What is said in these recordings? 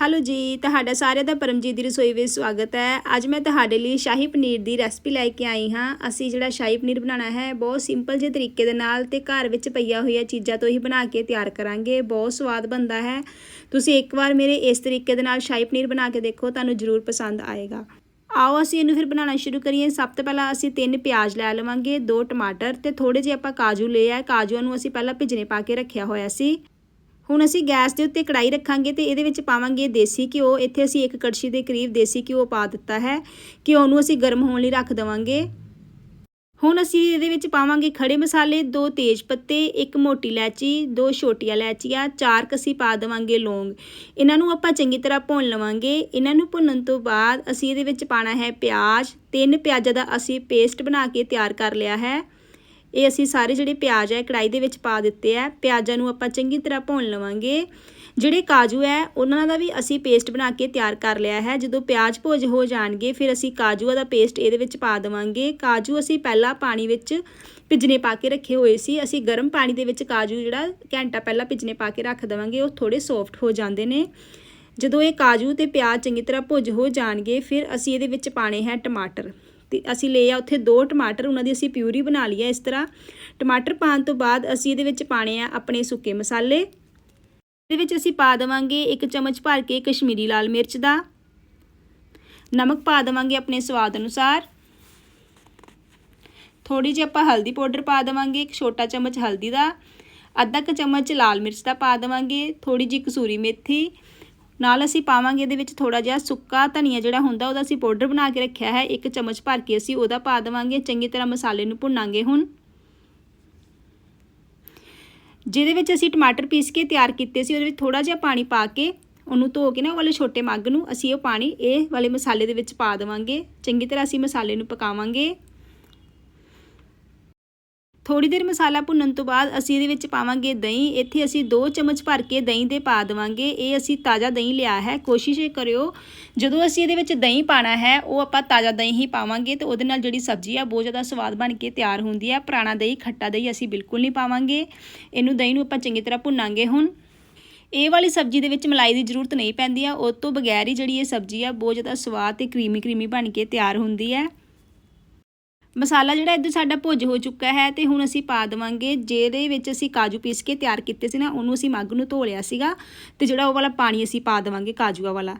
Hello ਜੀ, ਤੁਹਾਡਾ ਸਾਰਿਆਂ ਦਾ ਪਰਮਜੀਤ ਦੀ ਰਸੋਈ ਵਿੱਚ ਸਵਾਗਤ ਹੈ। ਅੱਜ ਮੈਂ ਤੁਹਾਡੇ ਲਈ ਸ਼ਾਹੀ ਪਨੀਰ ਦੀ ਰੈਸਪੀ ਲੈ ਕੇ ਆਈ ਹਾਂ। ਅਸੀਂ ਜਿਹੜਾ ਸ਼ਾਹੀ ਪਨੀਰ ਬਣਾਉਣਾ ਹੈ, ਬਹੁਤ ਸਿੰਪਲ ਜਿਹੇ ਤਰੀਕੇ ਦੇ ਨਾਲ ਤੇ ਘਰ ਵਿੱਚ ਪਈਆ ਹੋਈਆਂ ਚੀਜ਼ਾਂ ਤੋਂ ਹੀ ਬਣਾ ਕੇ ਤਿਆਰ ਕਰਾਂਗੇ। ਬਹੁਤ ਸਵਾਦ ਬਣਦਾ ਹੈ। ਤੁਸੀਂ ਇੱਕ ਵਾਰ ਮੇਰੇ ਇਸ ਤਰੀਕੇ ਦੇ ਨਾਲ ਸ਼ਾਹੀ ਪਨੀਰ ਬਣਾ ਕੇ ਦੇਖੋ, ਤੁਹਾਨੂੰ ਜ਼ਰੂਰ ਪਸੰਦ ਆਏਗਾ। ਆਓ ਅਸੀਂ ਇਹਨੂੰ ਫਿਰ ਬਣਾਉਣਾ ਸ਼ੁਰੂ ਕਰੀਏ। ਸਭ ਤੋਂ ਪਹਿਲਾਂ ਅਸੀਂ ਤਿੰਨ ਪਿਆਜ਼ ਲੈ ਲਵਾਂਗੇ, ਦੋ ਟਮਾਟਰ ਤੇ ਥੋੜੇ ਜਿਹੇ ਆਪਾਂ ਕਾਜੂ ਲਏ ਆ ਕਾਜੂਆਂ ਨੂੰ ਅਸੀਂ ਪਹਿਲਾਂ ਭਿਜਨੇ ਪਾ ਕੇ ਰੱਖਿਆ ਹੋਇਆ ਸੀ। ਹੁਣ ਅਸੀਂ ਗੈਸ ਦੇ ਉੱਤੇ ਕੜਾਈ ਰੱਖਾਂਗੇ ਤੇ ਇਹਦੇ ਵਿੱਚ ਪਾਵਾਂਗੇ ਦੇਸੀ ਘਿਓ। ਇੱਥੇ ਅਸੀਂ ਇੱਕ ਕੜਛੀ ਦੇ ਕਰੀਬ ਦੇਸੀ ਘਿਓ ਪਾ ਦਿੱਤਾ ਹੈ। ਘਿਓ ਨੂੰ ਅਸੀਂ ਗਰਮ ਹੋਣ ਲਈ ਰੱਖ ਦੇਵਾਂਗੇ। ਹੁਣ ਅਸੀਂ ਇਹਦੇ ਵਿੱਚ ਪਾਵਾਂਗੇ ਖੜੇ ਮਸਾਲੇ, ਦੋ ਤੇਜ ਪੱਤੇ, ਇੱਕ ਮੋਟੀ ਇਲਾਇਚੀ, ਦੋ ਛੋਟੀਆਂ ਇਲਾਇਚੀਆਂ, ਚਾਰ ਕਸੀ ਪਾ ਦੇਵਾਂਗੇ ਲੌਂਗ। ਇਹਨਾਂ ਨੂੰ ਆਪਾਂ ਚੰਗੀ ਤਰ੍ਹਾਂ ਭੁੰਨ ਲਵਾਂਗੇ। ਇਹਨਾਂ ਨੂੰ ਭੁੰਨਣ ਤੋਂ ਬਾਅਦ ਅਸੀਂ ਇਹਦੇ ਵਿੱਚ ਪਾਣਾ ਹੈ ਪਿਆਜ਼। ਤਿੰਨ ਪਿਆਜ਼ਾਂ ਦਾ ਅਸੀਂ ਪੇਸਟ ਬਣਾ ਕੇ ਤਿਆਰ ਕਰ ਲਿਆ ਹੈ। ਇਹ ਅਸੀਂ ਸਾਰੇ ਜਿਹੜੇ ਪਿਆਜ਼ ਹੈ ਕੜਾਈ ਦੇ ਵਿੱਚ ਪਾ ਦਿੱਤੇ ਹੈ। ਪਿਆਜ਼ਾਂ ਨੂੰ ਆਪਾਂ ਚੰਗੀ ਤਰ੍ਹਾਂ ਭੁੰਨ ਲਵਾਂਗੇ। ਜਿਹੜੇ ਕਾਜੂ ਹੈ, ਉਹਨਾਂ ਦਾ ਵੀ ਅਸੀਂ ਪੇਸਟ ਬਣਾ ਕੇ ਤਿਆਰ ਕਰ ਲਿਆ ਹੈ। ਜਦੋਂ ਪਿਆਜ਼ ਭੁੱਜ ਹੋ ਜਾਣਗੇ, ਫਿਰ ਅਸੀਂ ਕਾਜੂਆਂ ਦਾ ਪੇਸਟ ਇਹਦੇ ਵਿੱਚ ਪਾ ਦੇਵਾਂਗੇ। ਕਾਜੂ ਅਸੀਂ ਪਹਿਲਾਂ ਪਾਣੀ ਵਿੱਚ ਭਿੱਜਨੇ ਪਾ ਕੇ ਰੱਖੇ ਹੋਏ ਸੀ। ਅਸੀਂ ਗਰਮ ਪਾਣੀ ਦੇ ਵਿੱਚ ਕਾਜੂ ਜਿਹੜਾ ਘੰਟਾ ਪਹਿਲਾਂ ਭਿੱਜਨੇ ਪਾ ਕੇ ਰੱਖ ਦੇਵਾਂਗੇ, ਉਹ ਥੋੜੇ ਸੌਫਟ ਹੋ ਜਾਂਦੇ ਨੇ। ਜਦੋਂ ਇਹ ਕਾਜੂ ਤੇ ਪਿਆਜ਼ ਚੰਗੀ ਤਰ੍ਹਾਂ ਭੁੱਜ ਹੋ ਜਾਣਗੇ, ਫਿਰ ਅਸੀਂ ਇਹਦੇ ਵਿੱਚ ਪਾਣੇ ਹੈ ਟਮਾਟਰ। ਤੇ ਅਸੀਂ ਲਏ ਆ ਉੱਥੇ ਦੋ ਟਮਾਟਰ, ਉਹਨਾਂ ਦੀ ਅਸੀਂ ਪਿਊਰੀ ਬਣਾ ਲਈ ਹੈ ਇਸ ਤਰ੍ਹਾਂ। ਟਮਾਟਰ ਪਾਉਣ ਤੋਂ ਬਾਅਦ ਅਸੀਂ ਇਹਦੇ ਵਿੱਚ ਪਾਣੇ ਆ ਆਪਣੇ ਸੁੱਕੇ ਮਸਾਲੇ। ਇਹਦੇ ਵਿੱਚ ਅਸੀਂ ਪਾ ਦੇਵਾਂਗੇ ਇੱਕ ਚਮਚ ਭਰ ਕੇ ਕਸ਼ਮੀਰੀ ਲਾਲ ਮਿਰਚ ਦਾ। ਨਮਕ ਪਾ ਦੇਵਾਂਗੇ ਆਪਣੇ ਸਵਾਦ ਅਨੁਸਾਰ। ਥੋੜੀ ਜਿਹੀ ਆਪਾਂ ਹਲਦੀ ਪਾਊਡਰ ਪਾ ਦੇਵਾਂਗੇ, ਇੱਕ ਛੋਟਾ ਚਮਚ ਹਲਦੀ ਦਾ। ਅੱਧਾ ਕੁ ਚਮਚ ਲਾਲ ਮਿਰਚ ਦਾ ਪਾ ਦੇਵਾਂਗੇ ਥੋੜੀ ਜਿਹੀ ਕਸੂਰੀ ਮੇਥੀ। ਨਾਲ ਅਸੀਂ ਪਾਵਾਂਗੇ ਇਹਦੇ ਵਿੱਚ ਥੋੜਾ ਜਿਹਾ ਸੁੱਕਾ ਧਨੀਆ ਜਿਹੜਾ ਹੁੰਦਾ, ਉਹਦਾ ਅਸੀਂ ਪਾਊਡਰ ਬਣਾ ਕੇ ਰੱਖਿਆ ਹੈ। ਇੱਕ ਚਮਚ ਭਰ ਕੇ ਅਸੀਂ ਉਹਦਾ ਪਾ ਦੇਵਾਂਗੇ। ਚੰਗੀ ਤਰ੍ਹਾਂ ਮਸਾਲੇ ਨੂੰ ਭੁੰਨਾਂਗੇ ਹੁਣ। ਜਿਹਦੇ ਵਿੱਚ ਅਸੀਂ ਟਮਾਟਰ ਪੀਸ ਕੇ ਤਿਆਰ ਕੀਤੇ ਸੀ, ਉਹਦੇ ਵਿੱਚ ਥੋੜਾ ਜਿਹਾ ਪਾਣੀ ਪਾ ਕੇ ਉਹਨੂੰ ਧੋ ਕੇ ਨਾ ਉਹ ਵਾਲੇ ਛੋਟੇ ਮੱਗ ਨੂੰ ਅਸੀਂ ਉਹ ਪਾਣੀ, ਇਹ ਵਾਲੇ ਮਸਾਲੇ ਦੇ ਵਿੱਚ ਪਾ ਦੇਵਾਂਗੇ। ਚੰਗੀ ਤਰ੍ਹਾਂ ਅਸੀਂ ਮਸਾਲੇ ਨੂੰ ਪਕਾਵਾਂਗੇ। ਥੋੜੀ ਦੇਰ ਮਸਾਲਾ ਭੁੰਨਣ ਤੋਂ ਬਾਅਦ ਅਸੀਂ ਇਹਦੇ ਵਿੱਚ ਪਾਵਾਂਗੇ ਦਹੀਂ। ਇੱਥੇ ਅਸੀਂ 2 ਚਮਚ ਭਰ ਕੇ ਦਹੀਂ ਦੇ ਪਾ ਦੇਵਾਂਗੇ। ਇਹ ਅਸੀਂ ਤਾਜ਼ਾ ਦਹੀਂ ਲਿਆ ਹੈ। ਕੋਸ਼ਿਸ਼ ਇਹ ਕਰਿਓ, ਜਦੋਂ ਅਸੀਂ ਇਹਦੇ ਵਿੱਚ ਦਹੀਂ ਪਾਣਾ ਹੈ, ਉਹ ਆਪਾਂ ਤਾਜ਼ਾ ਦਹੀਂ ਹੀ ਪਾਵਾਂਗੇ ਤੇ ਉਹਦੇ ਨਾਲ ਜਿਹੜੀ ਸਬਜ਼ੀ ਆ, ਬਹੁਤ ਜ਼ਿਆਦਾ ਸਵਾਦ ਬਣ ਕੇ ਤਿਆਰ ਹੁੰਦੀ ਹੈ ਪੁਰਾਣਾ ਦਹੀਂ, ਖੱਟਾ ਦਹੀਂ ਅਸੀਂ ਬਿਲਕੁਲ ਨਹੀਂ ਪਾਵਾਂਗੇ। ਇਹਨੂੰ ਦਹੀਂ ਨੂੰ ਆਪਾਂ ਚੰਗੀ ਤਰ੍ਹਾਂ ਭੁੰਨਾਂਗੇ ਹੁਣ। ਇਹ ਵਾਲੀ ਸਬਜ਼ੀ ਦੇ ਵਿੱਚ ਮਲਾਈ ਦੀ ਜ਼ਰੂਰਤ ਨਹੀਂ ਪੈਂਦੀ ਆ। ਉਹ ਤੋਂ ਬਗੈਰ ਹੀ ਜਿਹੜੀ ਇਹ ਸਬਜ਼ੀ ਆ, ਬਹੁਤ ਜ਼ਿਆਦਾ ਸਵਾਦ ਤੇ ਕਰੀਮੀ ਕਰੀਮੀ ਬਣ ਕੇ ਤਿਆਰ ਹੁੰਦੀ ਹੈ ਮਸਾਲਾ ਜਿਹੜਾ ਇੱਧਰ ਸਾਡਾ ਭੁੱਜ ਹੋ ਚੁੱਕਾ ਹੈ ਤੇ ਹੁਣ ਅਸੀਂ ਪਾ ਦੇਵਾਂਗੇ, ਜਿਹਦੇ ਵਿੱਚ ਅਸੀਂ ਕਾਜੂ ਪੀਸ ਕੇ ਤਿਆਰ ਕੀਤੇ ਸੀ ਨਾ, ਉਹਨੂੰ ਅਸੀਂ ਮੱਗ ਨੂੰ ਧੋ ਲਿਆ ਸੀਗਾ ਤੇ ਜਿਹੜਾ ਉਹ ਵਾਲਾ ਪਾਣੀ ਅਸੀਂ ਪਾ ਦੇਵਾਂਗੇ ਕਾਜੂਆ ਵਾਲਾ।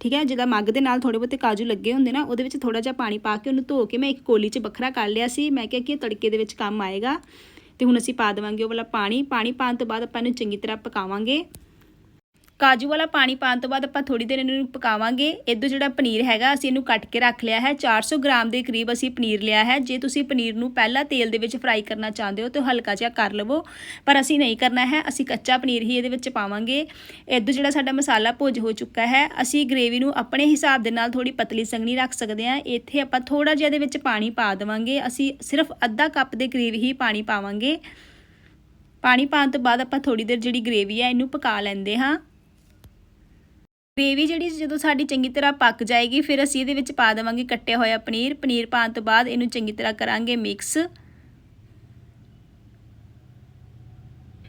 ਠੀਕ ਹੈ ਜਿਹਦਾ ਮੱਗ ਦੇ ਨਾਲ ਥੋੜੇ ਬਹੁਤੇ ਕਾਜੂ ਲੱਗੇ ਹੁੰਦੇ ਨਾ, ਉਹਦੇ ਵਿੱਚ ਥੋੜਾ ਜਿਹਾ ਪਾਣੀ ਪਾ ਕੇ ਉਹਨੂੰ ਧੋ ਕੇ ਮੈਂ ਇੱਕ ਕੋਲੀ 'ਚ ਵੱਖਰਾ ਕਰ ਲਿਆ ਸੀ। ਮੈਂ ਕਿਹਾ ਕਿ ਇਹ ਤੜਕੇ ਦੇ ਵਿੱਚ ਕੰਮ ਆਏਗਾ ਤੇ ਹੁਣ ਅਸੀਂ ਪਾ ਦੇਵਾਂਗੇ ਉਹ ਵਾਲਾ ਪਾਣੀ। ਪਾਣੀ ਪਾਉਣ ਤੋਂ ਬਾਅਦ ਆਪਾਂ ਇਹਨੂੰ ਚੰਗੀ ਤਰ੍ਹਾਂ ਪਕਾਵਾਂਗੇ। ਕਾਜੂ ਵਾਲਾ ਪਾਣੀ ਪਾਉਣ ਤੋਂ ਬਾਅਦ ਆਪਾਂ ਥੋੜੀ ਦੇਰ ਇਹਨੂੰ ਪਕਾਵਾਂਗੇ। ਇਦੋਂ ਜਿਹੜਾ ਪਨੀਰ ਹੈਗਾ, ਅਸੀਂ ਇਹਨੂੰ ਕੱਟ ਕੇ ਰੱਖ ਲਿਆ ਹੈ। 400 ਗ੍ਰਾਮ ਦੇ ਕਰੀਬ ਅਸੀਂ ਪਨੀਰ ਲਿਆ ਹੈ। ਜੇ ਤੁਸੀਂ ਪਨੀਰ ਨੂੰ ਪਹਿਲਾਂ ਤੇਲ ਦੇ ਵਿੱਚ ਫਰਾਈ ਕਰਨਾ ਚਾਹੁੰਦੇ ਹੋ ਤਾਂ ਹਲਕਾ ਜਿਹਾ ਕਰ ਲਵੋ। ਪਰ ਅਸੀਂ ਨਹੀਂ ਕਰਨਾ ਹੈ। ਅਸੀਂ ਕੱਚਾ ਪਨੀਰ ਹੀ ਇਹਦੇ ਵਿੱਚ ਪਾਵਾਂਗੇ। ਇਦੋਂ ਜਿਹੜਾ ਸਾਡਾ ਮਸਾਲਾ ਭੁੱਜ ਹੋ ਚੁੱਕਾ ਹੈ, ਅਸੀਂ ਗ੍ਰੇਵੀ ਨੂੰ ਆਪਣੇ ਹਿਸਾਬ ਦੇ ਨਾਲ ਥੋੜੀ ਪਤਲੀ ਸੰਘਣੀ ਰੱਖ ਸਕਦੇ ਹਾਂ। ਇੱਥੇ ਆਪਾਂ ਥੋੜਾ ਜਿਹਾ ਇਹਦੇ ਵਿੱਚ ਪਾਣੀ ਪਾ ਦੇਵਾਂਗੇ। ਅਸੀਂ ਸਿਰਫ ਅੱਧਾ ਕੱਪ ਦੇ ਕਰੀਬ ਹੀ ਪਾਣੀ ਪਾਵਾਂਗੇ। ਪਾਣੀ ਪਾਉਣ ਤੋਂ ਬਾਅਦ ਆਪਾਂ ਥੋੜੀ ਦੇਰ ਜਿਹੜੀ ਗ੍ਰੇਵੀ ਹੈ, ਇਹਨੂੰ ਪਕਾ ਲੈਂਦੇ ਹਾਂ। ਗ੍ਰੇਵੀ ਜਿਹੜੀ ਜਦੋਂ ਸਾਡੀ ਚੰਗੀ ਤਰ੍ਹਾਂ ਪੱਕ ਜਾਏਗੀ, ਫਿਰ ਅਸੀਂ ਇਹਦੇ ਵਿੱਚ ਪਾ ਦੇਵਾਂਗੇ ਕੱਟਿਆ ਹੋਇਆ ਪਨੀਰ। ਪਨੀਰ ਪਾਉਣ ਤੋਂ ਬਾਅਦ ਇਹਨੂੰ ਚੰਗੀ ਤਰ੍ਹਾਂ ਕਰਾਂਗੇ ਮਿਕਸ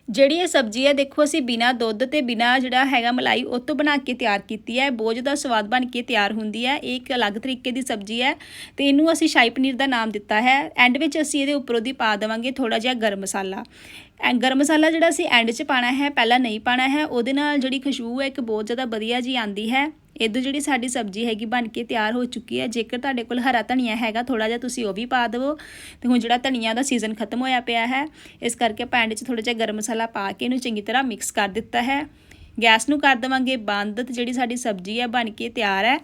ਜਿਹੜੀ ਇਹ ਸਬਜ਼ੀ ਹੈ, ਦੇਖੋ ਅਸੀਂ ਬਿਨਾ ਦੁੱਧ ਤੇ ਬਿਨਾ ਜਿਹੜਾ ਹੈਗਾ ਮਲਾਈ, ਉਹ ਤੋਂ ਬਣਾ ਕੇ ਤਿਆਰ ਕੀਤੀ ਹੈ। ਬਹੁਤ ਜ਼ਿਆਦਾ ਸਵਾਦ ਬਣ ਕੇ ਤਿਆਰ ਹੁੰਦੀ ਹੈ। ਇਹ ਇੱਕ ਅਲੱਗ ਤਰੀਕੇ ਦੀ ਸਬਜ਼ੀ ਹੈ ਤੇ ਇਹਨੂੰ ਅਸੀਂ ਸ਼ਾਹੀ ਪਨੀਰ ਦਾ ਨਾਮ ਦਿੱਤਾ ਹੈ। ਐਂਡ ਵਿੱਚ ਅਸੀਂ ਇਹਦੇ ਉੱਪਰੋਂ ਦੀ ਪਾ ਦੇਵਾਂਗੇ ਥੋੜਾ ਜਿਹਾ ਗਰਮ ਮਸਾਲਾ। ਗਰਮ ਮਸਾਲਾ ਜਿਹੜਾ ਅਸੀਂ ਐਂਡ 'ਚ ਪਾਣਾ ਹੈ, ਪਹਿਲਾਂ ਨਹੀਂ ਪਾਣਾ ਹੈ, ਉਹਦੇ ਨਾਲ ਜਿਹੜੀ ਖੁਸ਼ਬੂ ਹੈ, ਇੱਕ ਬਹੁਤ ਜ਼ਿਆਦਾ ਵਧੀਆ ਜੀ ਆਂਦੀ ਹੈ। ਇਦੋਂ ਜਿਹੜੀ ਸਾਡੀ ਸਬਜ਼ੀ ਹੈਗੀ ਬਣ ਕੇ ਤਿਆਰ ਹੋ ਚੁੱਕੀ ਹੈ। ਜੇਕਰ ਤੁਹਾਡੇ ਕੋਲ ਹਰਾ ਧਨੀਆ ਹੈਗਾ ਥੋੜਾ ਜਿਹਾ ਤੁਸੀਂ ਉਹ ਵੀ ਪਾ ਦਿਵੋ। ਤੇ ਹੁਣ ਜਿਹੜਾ ਧਨੀਆ ਦਾ ਸੀਜ਼ਨ ਖਤਮ ਹੋਇਆ ਪਿਆ ਹੈ, ਇਸ ਕਰਕੇ ਆਪਾਂ 'ਚ ਥੋੜਾ ਜਿਹਾ ਗਰਮ ਮਸਾਲਾ ਪਾ ਕੇ ਇਹਨੂੰ ਚੰਗੀ ਤਰ੍ਹਾਂ ਮਿਕਸ ਕਰ ਦਿੱਤਾ ਹੈ। ਗੈਸ ਨੂੰ ਕਰ ਦੇਵਾਂਗੇ ਬੰਦ, ਤੇ ਜਿਹੜੀ ਸਾਡੀ ਸਬਜ਼ੀ ਹੈ ਬਣ ਕੇ ਤਿਆਰ ਹੈ।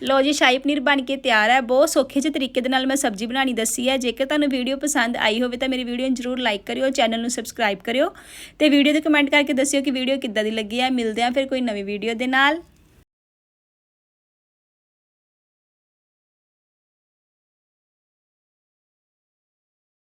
ਲੋ ਜੀ, ਸ਼ਾਹੀ ਪਨੀਰ ਬਣ ਕੇ ਤਿਆਰ ਹੈ। ਬਹੁਤ ਸੌਖੇ ਜਿਹੇ ਤਰੀਕੇ ਦੇ ਨਾਲ ਮੈਂ ਸਬਜ਼ੀ ਬਣਾਣੀ ਦੱਸੀ ਹੈ। ਜੇਕਰ ਤੁਹਾਨੂੰ ਵੀਡੀਓ ਪਸੰਦ ਆਈ ਹੋਵੇ ਤਾਂ ਮੇਰੀ ਵੀਡੀਓ ਨੂੰ ਜਰੂਰ ਲਾਈਕ ਕਰਿਓ, ਚੈਨਲ ਨੂੰ ਸਬਸਕ੍ਰਾਈਬ ਕਰਿਓ। ਤੇ ਵੀਡੀਓ 'ਤੇ ਕਮੈਂਟ ਕਰਕੇ ਦੱਸਿਓ ਕਿ ਵੀਡੀਓ ਕਿੱਦਾਂ ਦੀ ਲੱਗੀ ਹੈ। ਮਿਲਦੇ ਹਾਂ ਫਿਰ ਕੋਈ ਨਵੀਂ ਵੀਡੀਓ ਦੇ ਨਾਲ।